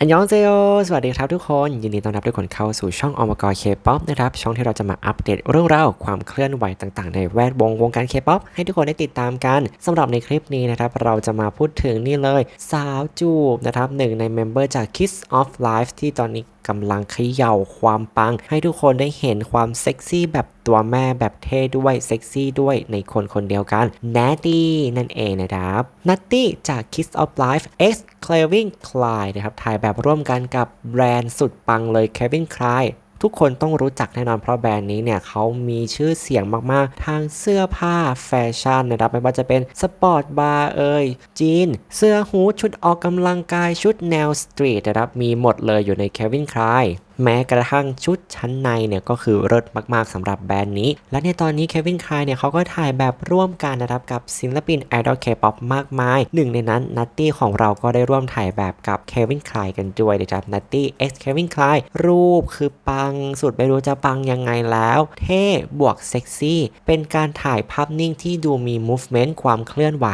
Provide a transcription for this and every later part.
อันยองเซโอสวัสดีครับทุกคน ยินดีต้อนรับทุกคนเข้าสู่ช่องอมกรเคป๊อปนะครับ ช่องที่เราจะมาอัปเดตเรื่องราวความเคลื่อนไหวต่างๆ ในแวดวงวงการเคป๊อปให้ทุกคนได้ติดตามกันสำหรับในคลิปนี้นะครับ เราจะมาพูดถึงนี่เลย สาวจูบนะครับหนึ่งในเมมเบอร์จาก Kiss of Life ที่ตอนนี้ กำลังเขย่าความปัง ให้ทุกคนได้เห็นความเซ็กซี่แบบตัวแม่แบบเท่ด้วยเซ็กซี่ด้วยในคนคนเดียวกันแนตตี้นั่นเองนะครับนัตตี้จาก Kiss of Life X Calvin Klein นะครับถ่ายแบบร่วมกันกับแบรนด์สุดปังเลย Calvin Klein ทุกคนต้องรู้จักแน่นอนเพราะแบรนด์นี้เนี่ยเขามีชื่อเสียงมากๆ ทางเสื้อผ้าแฟชั่นนะครับไม่ว่าจะเป็นสปอร์ตบาร์เอ่ยจีน เสื้อฮูดชุดออกกำลังกายชุดแนวสตรีทนะครับมีหมดเลยอยู่ในแควินคลาย แม้กระทั่งชุดชั้นในเนี่ยก็คือเลิศมากๆสำหรับแบรนด์นี้ และในตอนนี้เควินคลายเนี่ยเขาก็ถ่ายแบบร่วมกันนะครับกับศิลปินไอดอลเคป๊อปมากมาย หนึ่งในนั้นนัตตี้ของเราก็ได้ร่วมถ่ายแบบกับเควินคลายกันด้วยนะครับนัตตี้เอ็กซ์เควินคลายรูปคือปังสุดไม่รู้จะปังยังไงแล้ว เท่บวกเซ็กซี่ เป็นการถ่ายภาพนิ่งที่ดูมี movement ความเคลื่อนไหว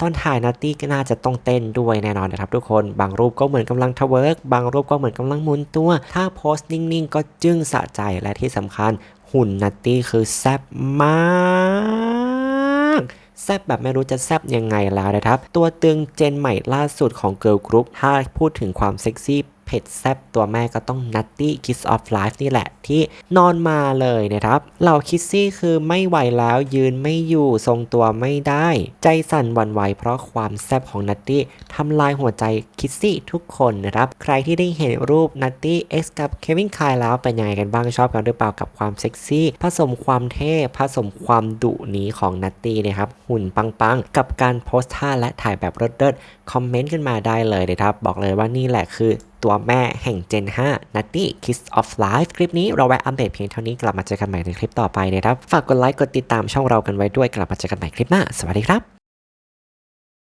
ตอนถ่ายนัตตี้ก็น่าจะต้องเต้นด้วยแน่นอนนะครับทุกคน บางรูปก็เหมือนกำลังทเวิร์กบางรูปก็เหมือนกำลังมุนตัวถ้าโพสต์นิ่งๆ ก็จึ้งสะใจและที่สำคัญหุ่นนัตตี้คือแซ่บมากแซบแบบไม่รู้จะแซบยังไงแล้วนะครับ ตัวตึงเจนใหม่ล่าสุดของเกิร์ลกรุ๊ปถ้าพูดถึงความเซ็กซี่ เผ็ดแซบตัวแม่ก็ต้อง Nutty Kiss of Life นี่แหละที่นอนมาเลยนะครับเหล่าคิสซี่คือไม่ไหวแล้วยืนไม่อยู่ทรงตัวไม่ได้ ใจสั่นวันไหวเพราะความแซบของ Nutty ทำลายหัวใจคิสซี่ทุกคนนะครับใครที่ได้เห็นรูป Nutty X กับ Kevin k ค l แล้วเป็นยังไงกันบ้างชอบกันหรือเปล่ากับความเซ็กซี่ผสมความเท่ผสมความดุนี้ของ Nutty นะครับหุ่นปังๆ กับการโพสท่าและถ่ายแบบเลิศๆคอมเมนต์ขึ้นมาได้เลยนะครับบอกเลยว่านี่แหละคือ ตัวแม่แห่ง Gen 5 Nutty Kiss of Life คลิปนี้เราแวะอัปเดตเพียงเท่านี้กลับมาเจอกันใหม่ในคลิปต่อไปนะครับ ฝากกดไลค์กดติดตามช่องเรากันไว้ด้วยกลับมาเจอกันใหม่คลิปหน้า สวัสดีครับ